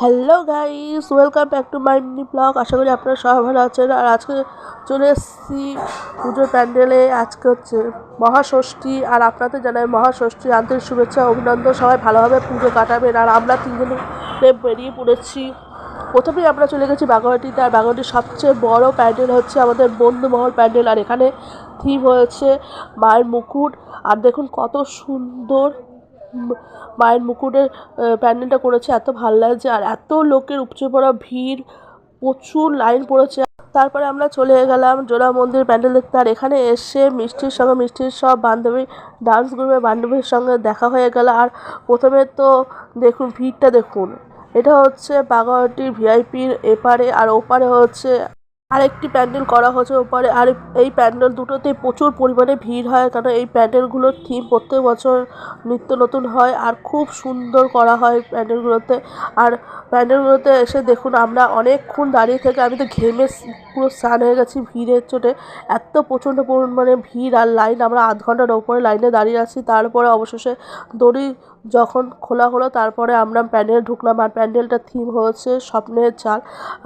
Hello guys welcome back to my mini blog আশা করি আপনারা সবাই ভালো আছেন। আর আজকে চলে এসেছি পুজোর প্যান্ডেলে। আজকে হচ্ছে মহাষষ্ঠী। আর আপনাদের জানাই মহাষষ্ঠী। আন্তরিক শুভেচ্ছা অভিনন্দন। সবাই ভালোভাবে পুজো কাটাবেন। আর আমরা তিনজনে বেরিয়ে পড়েছি। প্রথমেই আমরা চলে গেছি বাগুয়াটিতে। আর বাগুয়াটির সবচেয়ে বড় প্যান্ডেল হচ্ছে আমাদের বন্ধুমহল প্যান্ডেল। আর এখানে থিম হয়েছে মায়ের মুকুট। আর দেখুন কত সুন্দর মায়ের মুকুটের প্যান্ডেলটা করেছে, এত ভালো লাগছে। আর এত লোকের উপচে পড়া ভিড়, প্রচুর লাইন পড়েছে। তারপরে আমরা চলে গেলাম জোড়া মন্দির প্যান্ডেল। দেখতে আর এখানে এসে মিষ্টির সঙ্গে, মিষ্টির সব বান্ধবী ডান্স গ্রুপের বান্ধবীর সঙ্গে দেখা হয়ে গেল। আর প্রথমে তো দেখুন, ভিড়টা দেখুন। এটা হচ্ছে বাগাওয়াটির ভিআইপির এপারে, আর ওপারে হচ্ছে আরেকটি প্যান্ডেল করা হয়েছে ওপারে। আর এই প্যান্ডেল দুটোতে প্রচুর পরিমাণে ভিড় হয়। কারণ এই প্যান্ডেলগুলোর থিম প্রত্যেক বছর নিত্য নতুন হয় আর খুব সুন্দর করা হয় প্যান্ডেলগুলোতে। আর প্যান্ডেলগুলোতে এসে দেখুন আমরা অনেকক্ষণ দাঁড়িয়ে থেকে আমি তো ঘেমে পুরো স্নান হয়ে গেছি ভিড়ের চোটে। এত প্রচণ্ড পরিমাণে ভিড় আর লাইন আমরা আধ ঘণ্টার ওপরে লাইনে দাঁড়িয়ে আছি। তারপরে অবশেষে দড়ি যখন খোলা হলো, তারপরে আমরা প্যান্ডেল ঢুকলাম আর প্যান্ডেলটার থিম হয়েছে স্বপ্নের চাল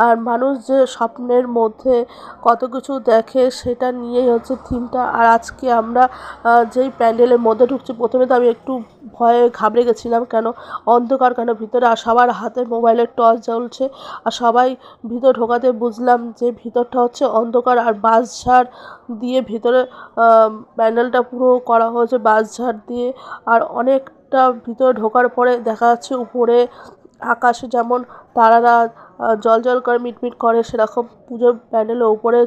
আর মানুষ যে স্বপ্নের মধ্যে কত কিছু দেখে, সেটা নিয়েই হচ্ছে থিমটা আর আজকে আমরা যেই প্যান্ডেলের মধ্যে ঢুকছি, প্রথমে তো আমি একটু ভয়ে ঘাবড়ে গেছিলাম, কেন? অন্ধকার কেন? ভিতরে আর সবার হাতে মোবাইলের টর্চ জ্বলছে। আর সবাই ভিতর ঢোকাতে বুঝলাম যে ভিতরটা হচ্ছে অন্ধকার। আর বাস বাঁশঝাড় দিয়ে ভিতরে প্যান্ডেলটা পুরো করা হয়েছে বাস বাঁশঝাড় দিয়ে। আর অনেকটা ভিতরে ঢোকার পরে দেখা যাচ্ছে উপরে আকাশে যেমন তারারা জল করে মিটমিট করে সেরকম পুজোর প্যান্ডেলের উপরে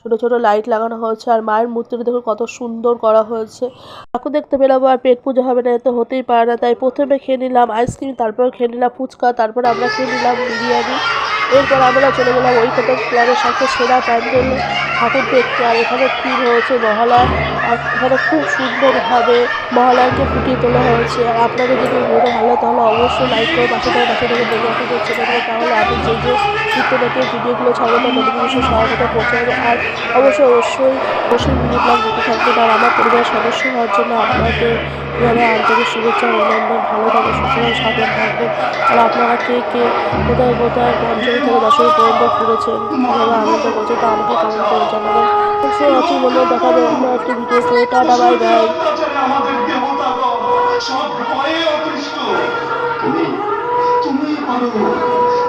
ছোট ছোট লাইট লাগানো হয়েছে আর মায়ের মূর্তিটা দেখুন কত সুন্দর করা হয়েছে। ঠাকুর দেখতে পেলাম আর পেট পুজো হবে না, এ তো হতেই পারে না। তাই প্রথমে খেয়ে নিলাম আইসক্রিম, তারপর খেয়ে নিলাম ফুচকা, তারপর আমরা খেয়ে নিলাম বিরিয়ানি। এরপর আমরা চলে গেলাম ওই কত ক্লাবের সাথে সেরা প্যান্ডেলে ঠাকুর দেখতে আর এখানে কী হয়েছে মহালয়া। আর এখানে খুব সুন্দরভাবে মহালয়াকে ফুটিয়ে তোলা হয়েছে। আর আপনাদের যদি ভিডিও ভালো তাহলে অবশ্যই লাইক করে, পাশে থেকে পাশে থেকে বাটন চেপে দেবে, তাহলে আমি যে যে নতুন ভিডিওগুলো তার নোটিফিকেশন সবার কাছে পৌঁছে যাবে। আর অবশ্যই অবশ্যই অবশ্যই মিনি ব্লগ দেখতে থাকবেন। আর আমার পরিবারের সদস্য হওয়ার জন্য আপনাদের যারা আন্তরিক শুভেচ্ছা অভিনন্দন। ভালো থাকবেন সুস্থভাবে সাবধান থাকবেন। আর আপনারা কে কে, কোথায় কোথায় পঞ্চমী থেকে দশমী পর্যন্ত ঘুরেছেন কীভাবে আনন্দ করছে তা আমাকে কমেন্ট করে জানাবেন। সে আছে বলে দেখা যাবে অন্য একটি ভিডিওতে টাটা বাই বাই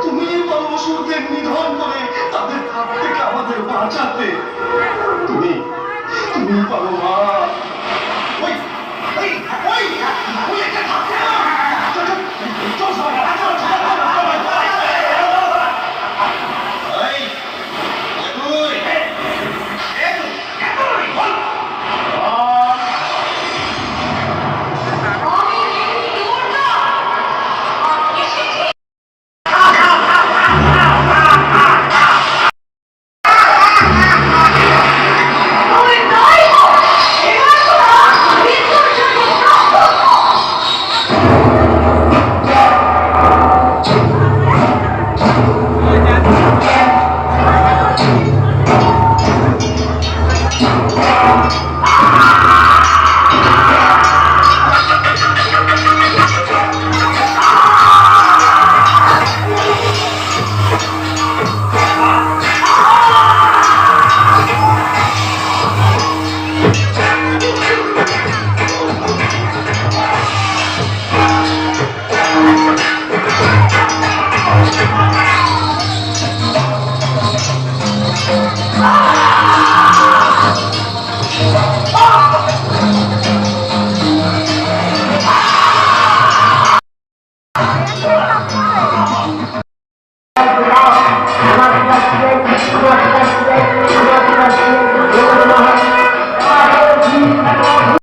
তুমি নিধন করে তাদের হাত থেকে আমাদের বাঁচাতে। Oh!